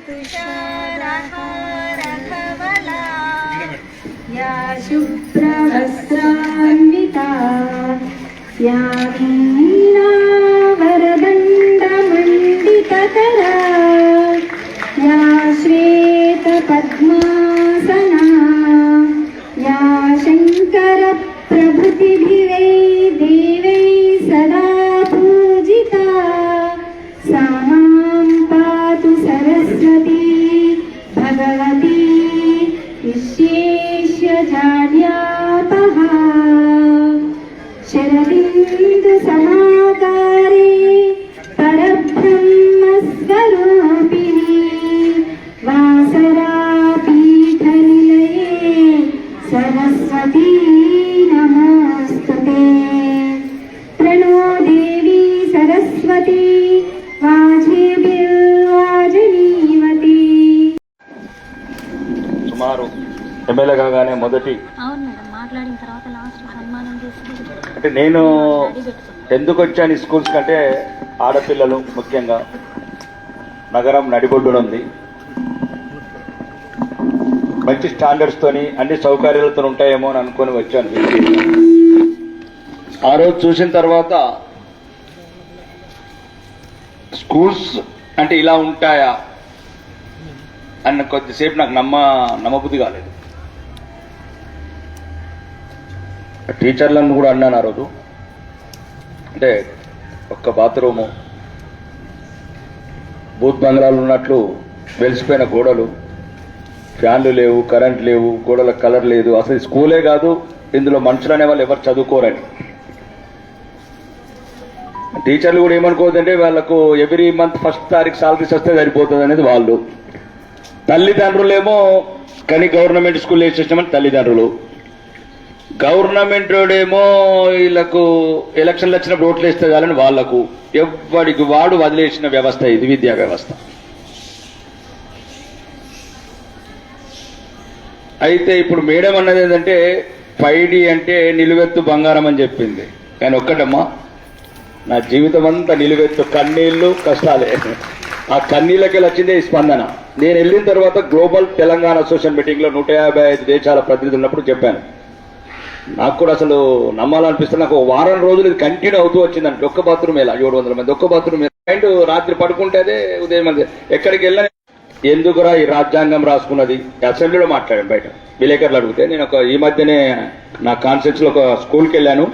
तुषारहारधवला या शुभ्रवस्त्रान्विता या भगवती विश्वेश्यजाड्यापहा शरदिन्दुसमाकारे ఎమ్మెల్యే కాగానే మొదటి మాట్లాడిన తర్వాత సన్మానం అంటే నేను ఎందుకు వచ్చాను ఈ స్కూల్స్ కంటే ఆడపిల్లలు ముఖ్యంగా. నగరం నడిబొడ్డున ఉంది మంచి స్టాండర్డ్స్ తోని అన్ని సౌకర్యాలతో ఉంటాయేమో అని అనుకొని వచ్చాను ఆ రోజు చూసిన తర్వాత స్కూల్స్ అంటే ఇలా ఉంటాయా? అన్న కొద్దిసేపు నాకు నమ్మ నమ్మబుద్ధి కాలేదు. టీచర్లను కూడా అన్నాను ఆ రోజు. అంటే ఒక్క బాత్రూము బూత్ బంగ్లాలు ఉన్నట్లు వెలిసిపోయిన గోడలు ఫ్యాన్లు లేవు కరెంట్ లేవు గోడల కలర్ లేదు. అసలు స్కూలే కాదు ఇందులో మనుషులు అనే వాళ్ళు ఎవరు చదువుకోరని. టీచర్లు కూడా ఏమనుకోవద్దంటే వాళ్ళకు ఎవ్రీ మంత్ ఫస్ట్ తారీఖు సాలరీస్ వస్తే సరిపోతుంది అనేది వాళ్ళు. తల్లిదండ్రులేమో కానీ గవర్నమెంట్ స్కూల్ వేసేసామని తల్లిదండ్రులు. గవర్నమెంట్ ఏమో వీళ్ళకు ఎలక్షన్లు వచ్చినప్పుడు ఓట్లు వేస్తే చాలని వాళ్ళకు ఎవరికి వాడు వదిలేసిన వ్యవస్థ ఇది విద్యా వ్యవస్థ. అయితే ఇప్పుడు మేడం అన్నది ఏంటంటే ఫైవ్ అంటే నిలువెత్తు బంగారం అని చెప్పింది. కానీ ఒక్కటమ్మా నా జీవితం అంతా నిలువెత్తు కన్నీళ్ళు కష్టాలే. ఆ కన్నీళ్ళకి వచ్చిందే ఈ స్పందన. నేను వెళ్ళిన తర్వాత గ్లోబల్ తెలంగాణ అసోసియేషన్ మీటింగ్లో నూట యాభై ఐదు దేశాల ప్రతినిధులు ఉన్నప్పుడు చెప్పాను. నాకు కూడా అసలు నమ్మాలనిపిస్తుంది. నాకు ఒక వారం రోజులు ఇది కంటిన్యూ అవుతూ వచ్చిందంటే ఒక్క బాత్రూమ్ ఎలా? ఏడు వందల మంది ఒక్క బాత్రూమ్ అండ్ రాత్రి పడుకుంటేదే ఉదయం మంది ఎక్కడికి వెళ్ళని ఎందుకురా ఈ రాజ్యాంగం రాసుకున్నది? అసెంబ్లీలో మాట్లాడాను బయట. విలేకరులు అడిగితే నేను ఒక ఈ మధ్యనే నా కాన్సెప్ట్స్లో లో ఒక స్కూల్కి వెళ్ళాను.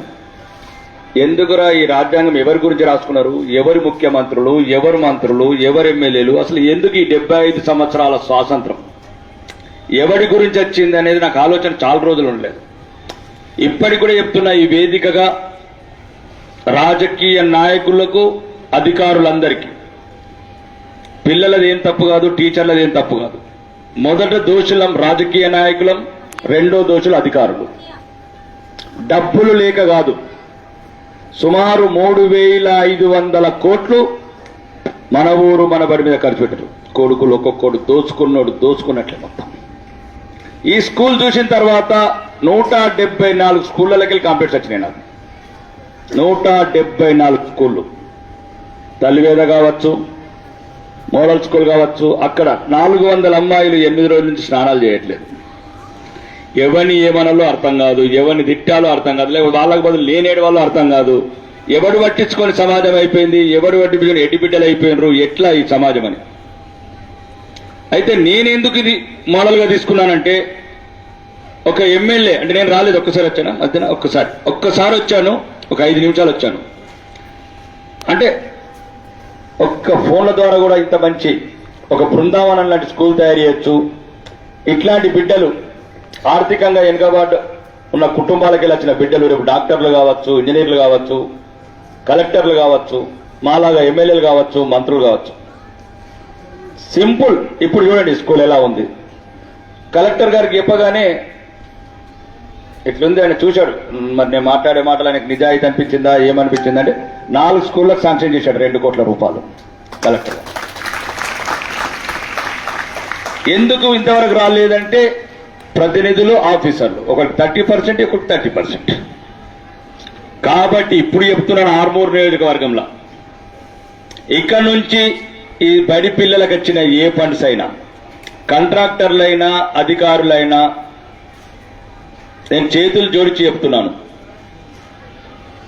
ఎందుకురా ఈ రాజ్యాంగం ఎవరి గురించి రాసుకున్నారు? ఎవరి ముఖ్యమంత్రులు? ఎవరు మంత్రులు? ఎవరు ఎమ్మెల్యేలు? అసలు ఎందుకు ఈ డెబ్బై ఐదు సంవత్సరాల స్వాతంత్రం? ఎవరి గురించి వచ్చింది అనేది నాకు ఆలోచన చాలా రోజులు ఉండలేదు. ఇప్పటికి కూడా చెప్తున్నా ఈ వేదికగా రాజకీయ నాయకులకు అధికారులందరికీ. పిల్లలది ఏం తప్పు కాదు టీచర్లది ఏం తప్పు కాదు. మొదట దోషులం రాజకీయ నాయకులం రెండో దోషులు అధికారులు. డబ్బులు లేక కాదు సుమారు మూడు వేల ఐదు వందల కోట్లు మన ఊరు మన బడి మీద ఖర్చు పెట్టరు. కొడుకులు ఒక్కొక్కడు దోచుకున్నోడు దోచుకున్నట్లే మొత్తం. ఈ స్కూల్ చూసిన తర్వాత నూట డెబ్బై నాలుగు స్కూళ్ళకి వెళ్ళి కాంప్లైంట్స్ వచ్చినాయి నాకు. నూట డెబ్బై నాలుగు స్కూళ్ళు. తల్లివేద కావచ్చు మోడల్ స్కూల్ కావచ్చు అక్కడ నాలుగు వందల అమ్మాయిలు ఎనిమిది రోజుల నుంచి స్నానాలు చేయట్లేదు. ఎవరిని ఏమనాలో అర్థం కాదు ఎవరిని తిట్టాలో అర్థం కాదు లేకపోతే వాళ్ళకి బదులు లేనేడు వాళ్ళు అర్థం కాదు. ఎవడు పట్టించుకొని సమాజం అయిపోయింది ఎవడు పట్టించుకొని ఎడ్డి బిడ్డలు అయిపోయినరు ఎట్లా ఈ సమాజం అని. అయితే నేనెందుకు ఇది మోడల్గా తీసుకున్నానంటే ఒక ఎమ్మెల్యే అంటే నేను రాలేదు ఒక్కసారి వచ్చాను? అంతేనా ఒక్కసారి. ఒక్కసారి వచ్చాను ఒక ఐదు నిమిషాలు వచ్చాను. అంటే ఒక్క ఫోన్ల ద్వారా కూడా ఇంత మంచి ఒక బృందావనం లాంటి స్కూల్ తయారు చేయొచ్చు. ఇట్లాంటి బిడ్డలు ఆర్థికంగా వెనుకబాటు ఉన్న కుటుంబాలకు వెళ్ళిన వచ్చిన బిడ్డలు రేపు డాక్టర్లు కావచ్చు ఇంజనీర్లు కావచ్చు కలెక్టర్లు కావచ్చు మాలాగా ఎమ్మెల్యేలు కావచ్చు మంత్రులు కావచ్చు. సింపుల్. ఇప్పుడు చూడండి స్కూల్ ఎలా ఉంది. కలెక్టర్ గారికి చెప్పగానే ఇట్లుంది ఆయన చూశాడు. మరి నేను మాట్లాడే మాటలు ఆయనకు నిజాయితీ అనిపించిందా ఏమనిపించింది అంటే నాలుగు స్కూళ్ళకు శాంక్షన్ చేశాడు రెండు కోట్ల రూపాయలు కలెక్టర్ ఎందుకు ఇంతవరకు రాలేదంటే ప్రతినిధులు ఆఫీసర్లు. ఒకటి థర్టీ పర్సెంట్ ఒకటి థర్టీ పర్సెంట్. కాబట్టి ఇప్పుడు చెప్తున్నాను ఆర్మూర్ నియోజకవర్గంలో. ఇక్కడ నుంచి ఈ బడి పిల్లలకు వచ్చిన ఏ ఫండ్స్ అయినా కంట్రాక్టర్లైనా అధికారులైనా నేను చేతులు జోడించి చెప్తున్నాను.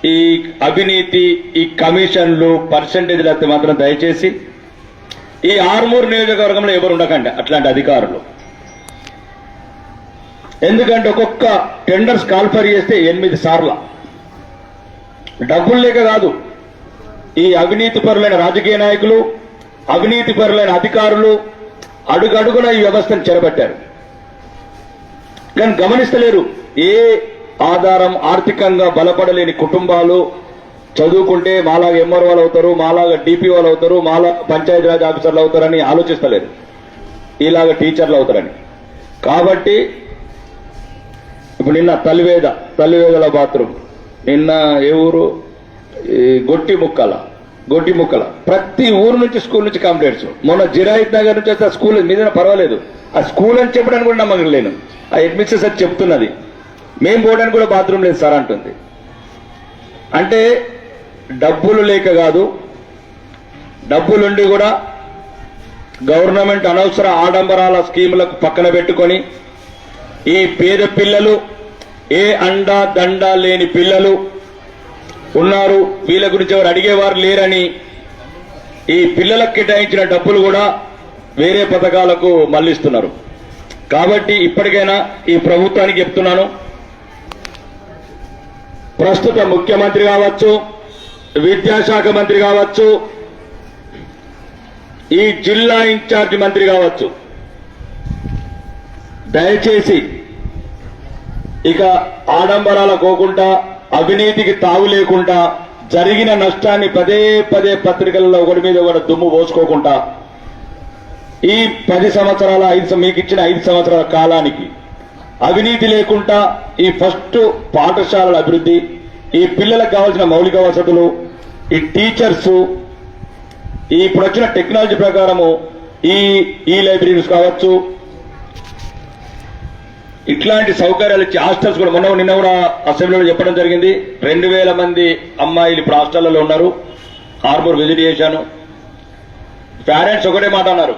ఈ అవినీతి ఈ కమిషన్లు పర్సంటేజ్లు అయితే మాత్రం దయచేసి ఈ ఆర్మూర్ నియోజకవర్గంలో ఎవరు ఉండకండి అట్లాంటి అధికారులు. ఎందుకంటే ఒక్కొక్క టెండర్స్ కాల్ఫర్ చేస్తే ఎనిమిది సార్ల. డబ్బులు లేక కాదు. ఈ అవినీతి పరులైన రాజకీయ నాయకులు అవినీతి పరులైన అధికారులు అడుగడుగున ఈ వ్యవస్థను చెరబట్టారు. కానీ గమనిస్తలేరు. ఏ ఆధారం ఆర్థికంగా బలపడలేని కుటుంబాలు చదువుకుంటే మాలాగా వాళ్ళు అవుతారు మాలాగా వాళ్ళు అవుతారు మాలా పంచాయతీరాజ్ ఆఫీసర్లు అవుతారని ఆలోచిస్తలేరు ఇలాగ టీచర్లు అవుతారని. కాబట్టి ఇప్పుడు నిన్న తల్లివేద తల్లివేదల బాత్రూమ్. నిన్న ఏ ఊరు? ఈ గొట్టి ముక్కల గొట్టి ముక్కల. ప్రతి ఊరు నుంచి స్కూల్ నుంచి కంప్లైంట్స్ మొన్న జిరాయిత్ నగర్ నుంచి వస్తే ఆ స్కూల్ మీద పర్వాలేదు. ఆ స్కూల్ అని చెప్పడానికి కూడా నమ్మకం లేను ఆ అడ్మిషన్ సార్ చెప్తున్నది. మేము పోవడానికి కూడా బాత్రూమ్ లేదు సార్ అంటుంది. అంటే డబ్బులు లేక కాదు డబ్బులుండి కూడా గవర్నమెంట్ అనవసర ఆడంబరాల స్కీములకు పక్కన పెట్టుకొని ఈ పేద పిల్లలు ఏ అండా దండ లేని పిల్లలు ఉన్నారు వీళ్ళ గురించి ఎవరు అడిగేవారు లేరని ఈ పిల్లలకు కేటాయించిన డబ్బులు కూడా వేరే పథకాలకు మళ్ళిస్తున్నారు కాబట్టి ఇప్పటికైనా ఈ ప్రభుత్వానికి చెప్తున్నాను ప్రస్తుత ముఖ్యమంత్రి కావచ్చు విద్యాశాఖ మంత్రి కావచ్చు ఈ జిల్లా ఇన్ఛార్జి మంత్రి కావచ్చు. దయచేసి ఇక ఆడంబరాల పోకుండా అవినీతికి తావు లేకుండా జరిగిన నష్టాన్ని పదే పదే పత్రికలలో ఒకటి మీద ఒకటి దుమ్ము పోసుకోకుండా ఈ పది సంవత్సరాల ఐదు మీకు ఇచ్చిన ఐదు సంవత్సరాల కాలానికి అవినీతి లేకుండా ఈ ఫస్ట్ పాఠశాలల అభివృద్ధి ఈ పిల్లలకు కావాల్సిన మౌలిక వసతులు ఈ టీచర్స్ ఈ ఇప్పుడు వచ్చిన టెక్నాలజీ ప్రకారము ఈ ఈ లైబ్రరీస్ కావచ్చు. ఇట్లాంటి సౌకర్యాలు ఇచ్చి హాస్టల్స్ కూడా మొన్న నిన్న కూడా అసెంబ్లీలో చెప్పడం జరిగింది. రెండు వేల మంది అమ్మాయిలు ఇప్పుడు హాస్టళ్ళలో ఉన్నారు. హార్బర్ విజిట్ చేశాను. పేరెంట్స్ ఒకటే మాట అన్నారు.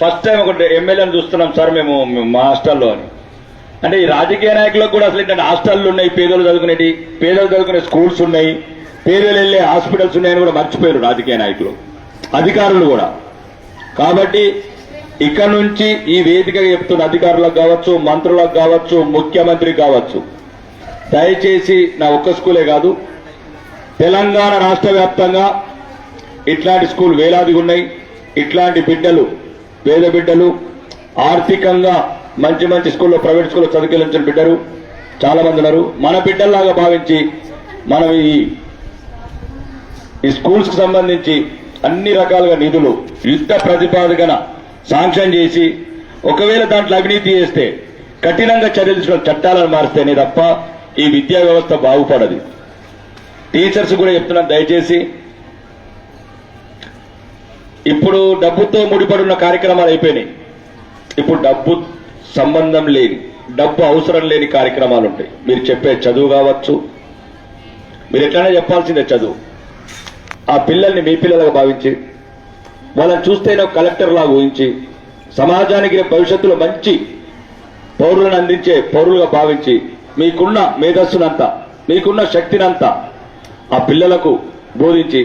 ఫస్ట్ టైం ఒకటి ఎమ్మెల్యేని చూస్తున్నాం సార్ మేము మేము మా హాస్టల్లో అని. అంటే ఈ రాజకీయ నాయకులకు కూడా అసలు ఏంటంటే హాస్టళ్ళు ఉన్నాయి పేదలు చదువుకునేటి పేదలు చదువుకునే స్కూల్స్ ఉన్నాయి పేదలు వెళ్ళే హాస్పిటల్స్ ఉన్నాయని కూడా మర్చిపోయారు రాజకీయ నాయకులు. అధికారులు కూడా. కాబట్టి ఇక్కడ నుంచి ఈ వేదిక చెప్తున్న అధికారులకు కావచ్చు మంత్రులకు కావచ్చు ముఖ్యమంత్రి కావచ్చు దయచేసి నా ఒక్క స్కూలే కాదు తెలంగాణ రాష్ట్ర వ్యాప్తంగా ఇట్లాంటి స్కూల్ వేలాదిగా ఉన్నాయి. ఇట్లాంటి బిడ్డలు పేద బిడ్డలు ఆర్థికంగా మంచి మంచి స్కూల్లో ప్రైవేట్ స్కూల్లో చదువుకెళ్ళించిన బిడ్డలు చాలా మంది ఉన్నారు. మన బిడ్డల్లాగా భావించి మనం ఈ ఈ స్కూల్స్కు సంబంధించి అన్ని రకాలుగా నిధులు యుద్ధ ప్రతిపాదకన శాంక్షన్ చేసి ఒకవేళ దాంట్లో అవినీతి చేస్తే కఠినంగా చర్యలు చట్టాలను మారిస్తేనే తప్ప ఈ విద్యా వ్యవస్థ బాగుపడదు. టీచర్స్ కూడా చెప్తున్నాను దయచేసి. ఇప్పుడు డబ్బుతో ముడిపడి ఉన్న కార్యక్రమాలు అయిపోయినాయి. ఇప్పుడు డబ్బు సంబంధం లేని డబ్బు అవసరం లేని కార్యక్రమాలు ఉంటాయి మీరు చెప్పే చదువు కావచ్చు మీరు ఎట్లనే చెప్పాల్సిందే చదువు. ఆ పిల్లల్ని మీ పిల్లలుగా భావించి వాళ్ళని చూస్తేనే కలెక్టర్ లాగా ఊహించి సమాజానికి భవిష్యత్తులో మంచి పౌరులను అందించే పౌరులుగా భావించి మీకున్న మేధస్సునంతా మీకున్న శక్తినంతా ఆ పిల్లలకు బోధించి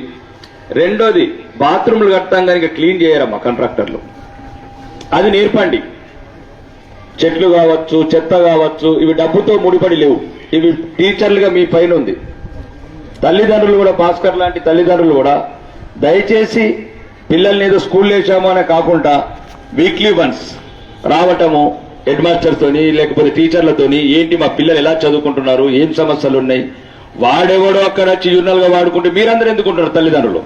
రెండోది బాత్రూమ్లు కట్టడం కనుక క్లీన్ చేయరమ్మా కాంట్రాక్టర్లు. అది నేర్పండి. చెట్లు కావచ్చు చెత్త కావచ్చు ఇవి డబ్బుతో ముడిపడి లేవు. ఇవి టీచర్లుగా మీ పైన ఉంది. తల్లిదండ్రులు కూడా భాస్కర్ లాంటి తల్లిదండ్రులు కూడా దయచేసి పిల్లల్ని ఏదో స్కూల్ వేసాము అనే కాకుండా వీక్లీ వన్స్ రావటము హెడ్మాస్టర్తోని లేకపోతే టీచర్లతోని ఏంటి మా పిల్లలు ఎలా చదువుకుంటున్నారు ఏం సమస్యలు ఉన్నాయి వాడెవడో అక్కడ వచ్చి వాడుకుంటే మీరందరూ ఎందుకుంటారు తల్లిదండ్రులు?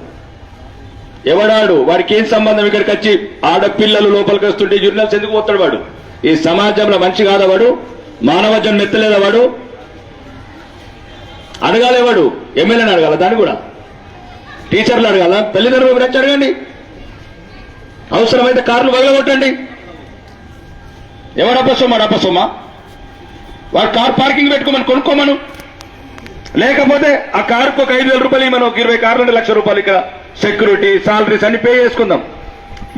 ఎవడాడు? వాడికి ఏం సంబంధం? ఇక్కడికి వచ్చి ఆడపిల్లలు లోపలికి వస్తుంటే యూరినల్స్ ఎందుకు పోతాడు వాడు? ఈ సమాజంలో మంచి కాదవాడు మానవ జన్మ ఎత్తలేదా అడగాలేవాడు ఎమ్మెల్యేని అడగాల దాన్ని కూడా. టీచర్లు అడగాల తల్లిదండ్రులు ఎవరు వచ్చి అడగండి. అవసరమైతే కార్లు వదలగొట్టండి ఎవడు అప్పసొమ్మా అప్పసొమ్మా వాడు కార్ పార్కింగ్ పెట్టుకోమని కొనుక్కోమను. లేకపోతే ఆ కార్కు ఒక ఐదు వేల రూపాయలు మనం ఒక ఇరవై కార్లు లక్ష రూపాయలు ఇక్కడ సెక్యూరిటీ సాలరీస్ అన్ని పే చేసుకుందాం.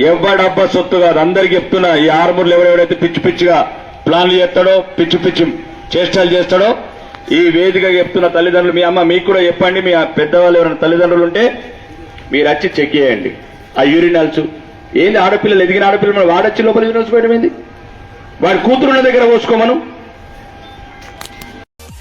ఎవడబ్బా సొత్తు కాదు. అందరికి చెప్తున్నా ఈ ఆర్మూర్లు ఎవరెవడైతే పిచ్చి పిచ్చిగా ప్లాన్లు చేస్తాడో పిచ్చి పిచ్చి చేష్టాలు చేస్తాడో ఈ వేదిక చెప్తున్న తల్లిదండ్రులు మీ అమ్మ మీకు కూడా చెప్పండి మీ పెద్దవాళ్ళు ఎవరైనా తల్లిదండ్రులు ఉంటే మీరు వచ్చి చెక్ చేయండి. ఆ యూరినల్స్. ఏంది ఆడపిల్లలు ఎదిగిన ఆడపిల్లలు వాడొచ్చి లోపల యూరినల్స్ పోయడం ఏంది? వాడి కూతురున్న దగ్గర పోసుకోమను.